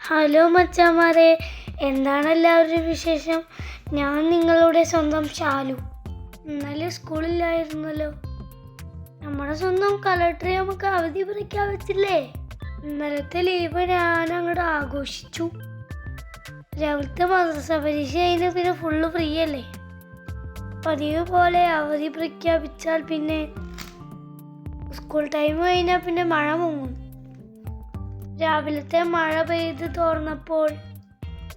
Hello മച്ചാമാരെ എന്താണ് എല്ലാവരുടെയും വിശേഷം? ഞാൻ നിങ്ങളുടെ സ്വന്തം ശാലു ഇന്നലെ സ്കൂളിലായിരുന്നല്ലോ നമ്മുടെ സ്വന്തം കളക്ടറെ നമുക്ക് അവധി പ്രഖ്യാപിച്ചില്ലേ ഇന്നലത്തെ ലീവ് ഞാൻ അങ്ങോട്ട് ആഘോഷിച്ചു. രാവിലത്തെ മദ്രസ പരീക്ഷ കഴിഞ്ഞ് പിന്നെ ഫുള്ള് ഫ്രീ അല്ലേ? പതിവ് പോലെ അവധി പ്രഖ്യാപിച്ചാൽ പിന്നെ സ്കൂൾ ടൈം കഴിഞ്ഞാൽ പിന്നെ മഴ മുങ്ങും. രാവിലത്തെ മഴ പെയ്ത് തോർന്നപ്പോൾ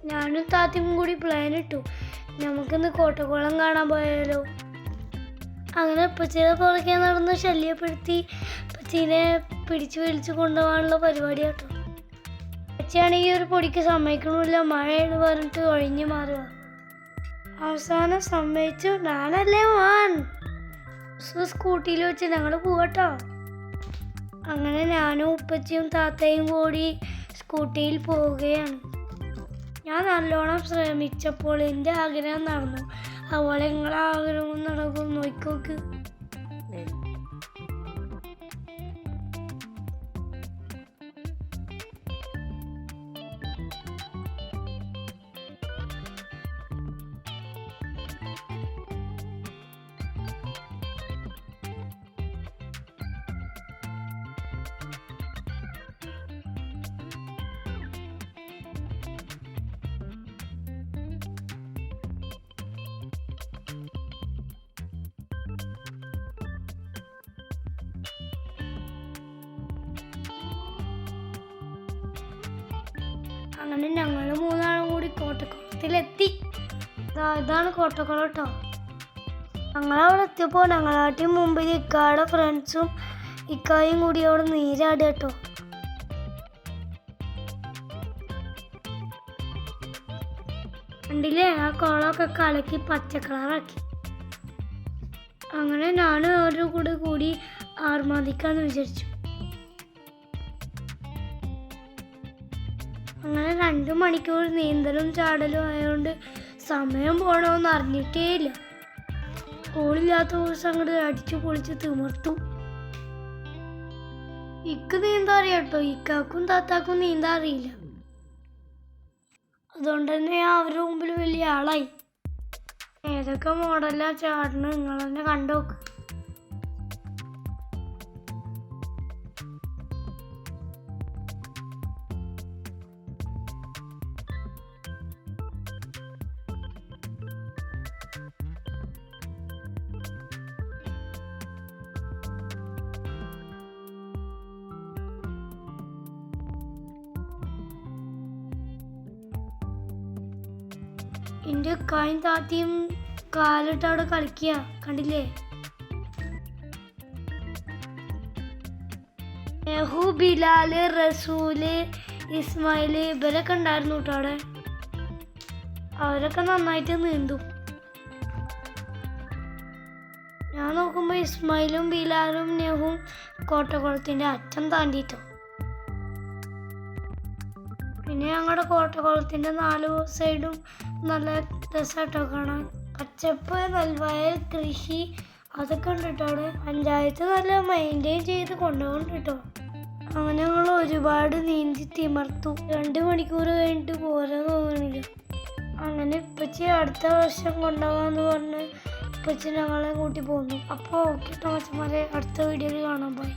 ഞാനും താത്തിയും കൂടി പ്ലാൻ ഇട്ടു. നമുക്കിന്ന് കോട്ടക്കുളം കാണാൻ പോയാലോ. അങ്ങനെ ഉപ്പച്ചീനെ പുറകെ നടന്ന് ശല്യപ്പെടുത്തി ഉപ്പച്ചീനെ പിടിച്ചു വലിച്ചു കൊണ്ടുപോകാനുള്ള പരിപാടി കേട്ടോ. ഉപ്പച്ചയാണെങ്കിൽ ഒരു പൊടിക്ക് സമ്മതിക്കണമില്ല മഴയെന്ന് പറഞ്ഞിട്ട് ഒഴിഞ്ഞു മാറുക. അവസാനം സമ്മതിച്ചു ഞാനല്ലേ വാൻ സ്കൂട്ടിയിൽ വെച്ച് ഞങ്ങൾ പോകട്ടോ അങ്ങനെ ഞാനും ഉപ്പച്ചിയും താത്തയും കൂടി സ്കൂട്ടിയിൽ പോവുകയാണ്. ഞാൻ നല്ലോണം ശ്രമിച്ചപ്പോൾ എന്റെ ആഗ്രഹം നടന്നു. അതുപോലെ നിങ്ങളെ ആഗ്രഹവും നടക്കും നോക്കിക്കോക്ക്. അങ്ങനെ ഞങ്ങൾ മൂന്നാളും കൂടി കോട്ടക്കുളത്തിലെത്തി. ഇതാണ് കോട്ടക്കുളം കേട്ടോ ഞങ്ങളവിടെ എത്തിയപ്പോൾ ഞങ്ങളാട്ടി മുമ്പിൽ ഇക്കാടെ ഫ്രണ്ട്സും ഇക്കായും കൂടി അവിടെ നീരാടുക കേട്ടോ. കണ്ടില്ലേ ആ കുളമൊക്കെ കലക്കി പച്ചക്കളറാക്കി. അങ്ങനെ ഞാൻ അവരുടെ കൂടെ കൂടി ആർമാദിക്കാന്ന് വിചാരിച്ചു. അങ്ങനെ രണ്ട് മണിക്കൂർ നീന്തലും ചാടലും ആയതുകൊണ്ട് സമയം പോകണമെന്ന് അറിഞ്ഞിട്ടേ ഇല്ല സ്കൂളില്ലാത്ത ദിവസം അങ്ങോട്ട് അടിച്ചു പൊളിച്ച് തിമിർത്തു. ഇക്ക് നീന്താ അറിയാം ഇക്കാക്കും താത്താക്കും നീന്താ അറിയില്ല. അതുകൊണ്ട് തന്നെ അവരുടെ മുമ്പിൽ വലിയ ആളായി. ഏതൊക്കെ മോഡലാ ചാടണം നിങ്ങൾ തന്നെ കണ്ടോക്ക്. എന്റെ കായും താത്തിയും കാലിട്ട് അവിടെ കളിക്കുക കണ്ടില്ലേ? നെഹു ബിലാൽ റസൂൽ ഇസ്മായിൽ ഇവരൊക്കെ ഉണ്ടായിരുന്നു കേട്ടോ അവിടെ. അവരൊക്കെ നന്നായിട്ട് നീന്തു. ഞാൻ നോക്കുമ്പോൾ ഇസ്മായിലും ബിലാലും നെഹും കോട്ടക്കുളത്തിന്റെ അച്ഛൻ താണ്ടിട്ടോ. പിന്നെ ഞങ്ങളുടെ കോട്ടക്കുളത്തിന്റെ നാല് സൈഡും നല്ല രസമായിട്ടോ കാണാൻ. പച്ചപ്പ് നെൽവയൽ കൃഷി അതൊക്കെ ഉണ്ട് കേട്ടോ അവിടെ പഞ്ചായത്ത് നല്ല മെയിന്റെയിൻ ചെയ്ത് കൊണ്ടുപോകണ്ടിട്ടോ കേട്ടോ അങ്ങനെ ഞങ്ങൾ ഒരുപാട് നീന്തി തിമർത്തു. രണ്ട് മണിക്കൂർ കഴിഞ്ഞിട്ട് പോരാൻ തോന്നുന്നില്ല. അങ്ങനെ ഇപ്പച്ചി അടുത്ത വർഷം കൊണ്ടുപോകാന്ന് പറഞ്ഞ് ഇപ്പച്ചി ഞങ്ങളെ കൂട്ടി പോന്നു. അപ്പോൾ ഓക്കെ മച്ചന്മാരെ അടുത്ത വീഡിയോയിൽ കാണാൻ പോയി